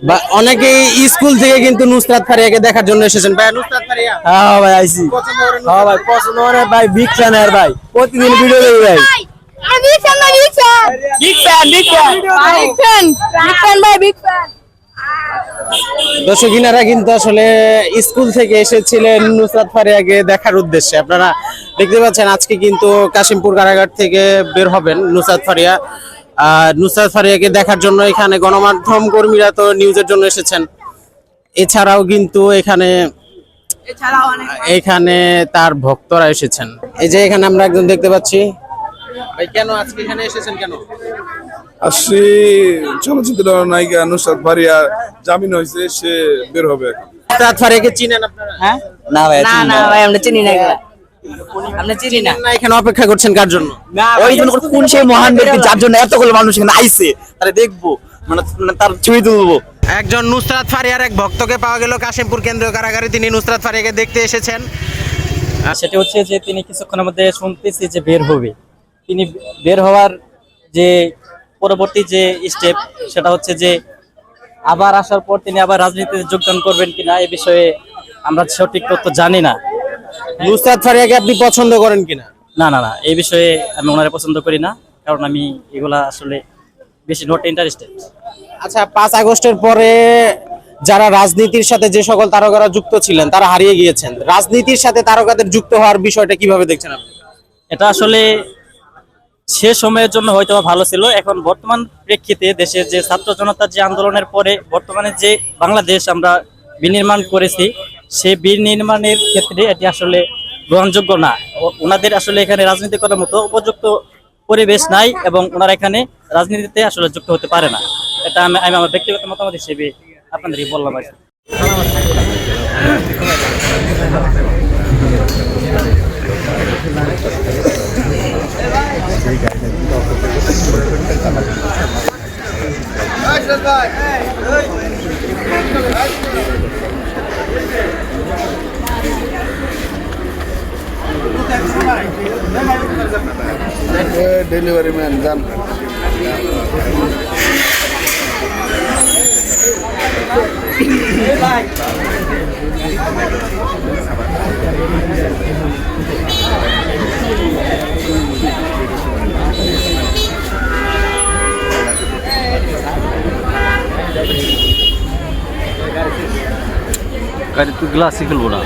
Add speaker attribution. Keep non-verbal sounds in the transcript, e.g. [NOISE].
Speaker 1: বা অনেকেই স্কুল থেকে কিন্তু নুসরাত ফারিয়াকে দেখার জন্য এসেছেন। ভাই নুসরাত ফারিয়া?
Speaker 2: হ্যাঁ ভাই
Speaker 1: করেন
Speaker 2: হ্যাঁ ভাই পছন্দ মানে ভাই বিগ ফ্যান আর ভাই। প্রতিদিন ভিডিও দেখি ভাই।
Speaker 3: আমি big fan big fan
Speaker 2: big fan big fan
Speaker 3: big fan big fan ভাই বিগ ফ্যান
Speaker 1: দর্শকিনারা কিন্তু আসলে স্কুল থেকে এসেছিলেন নুসরাত ফারিয়াকে দেখার উদ্দেশ্যে। আপনারা দেখতে পাচ্ছেন আজকে কিন্তু কাশিমপুর কারাগার থেকে বের হবেন নুসরাত ফারিয়া। নুসরাত ফারিয়াকে দেখার জন্য এখানে গণমাধ্যম কর্মীরা তো নিউজের জন্য এসেছেন। এছাড়াও কিন্তু এখানে এখানে তার ভক্তরা এসেছেন। এই যে এখানে আমরা একজন দেখতে পাচ্ছি। ভাই কেন আজকে এখানে এসেছেন কেন?
Speaker 4: আসছি চলচ্চিত্র নায়িকা নুসরাত ফারিয়া জামিন হয়েছে সে বের হবে এখন।
Speaker 1: নুসরাত ফারিয়াকে চিনেন আপনারা?
Speaker 2: হ্যাঁ? না ভাই
Speaker 5: না না ভাই আমরা চিনি না এগুলা। আমরা চিনি না।
Speaker 1: এখানে অপেক্ষা করছেন কার জন্য?
Speaker 2: ওই জন্য কোন সেই মহান ব্যক্তি যার জন্য এতগুলো মানুষ এখানে আইছে তারে দেখব মানে মানে তার ছবি তুলবো।
Speaker 1: একজন নুসরাত ফারিয়ার এক ভক্তকে পাওয়া গেল কাশিমপুর কেন্দ্রীয় কারাগারে তিনি নুসরাত ফারিয়াকে দেখতে এসেছেন।
Speaker 6: সেটা হচ্ছে যে তিনি কিছুক্ষণের মধ্যে শুনতেছি যে বের হবে। তিনি বের হওয়ার যে পরবর্তী যে স্টেপ সেটা হচ্ছে যে আবার আসার পর তিনি আবার রাজনীতিতে যোগদান করবেন কিনা এ বিষয়ে আমরা সঠিক তথ্য জানি না।
Speaker 1: নুসরাত ফারিয়াকে আপনি পছন্দ করেন কিনা?
Speaker 6: না না না এই বিষয়ে আমি ওনারে পছন্দ করি না কারণ আমি এগুলা আসলে বেশি নট ইন্টারেস্টেড
Speaker 1: আচ্ছা পাঁচ আগস্টের পরে যারা রাজনীতির সাথে যে সকল তারকারা যুক্ত ছিলেন তারা হারিয়ে গিয়েছেন। রাজনীতির সাথে তারকাদের যুক্ত হওয়ার বিষয়টা কীভাবে দেখছেন আপনি?
Speaker 6: এটা আসলে সে সময়ের জন্য হয়তো বা ভালো ছিল এখন বর্তমান প্রেক্ষিতে দেশের যে ছাত্র জনতার যে আন্দোলনের পরে বর্তমানে যে বাংলাদেশ আমরা বিনির্মাণ করেছি সেই বিনির্মাণের ক্ষেত্রে এটি আসলে গ্রহণযোগ্য না ওনাদের আসলে এখানে রাজনীতি করার মতো উপযুক্ত পরিবেশ নাই এবং ওনারা এখানে রাজনীতিতে আসলে যুক্ত হতে পারে না এটা আমি আমি আমার ব্যক্তিগত মতামত হিসেবে আপনাদেরকে বললাম আর delivery
Speaker 4: man done. like [COUGHS]
Speaker 6: গাড়ি তুই গ্লাসই খুলবো না।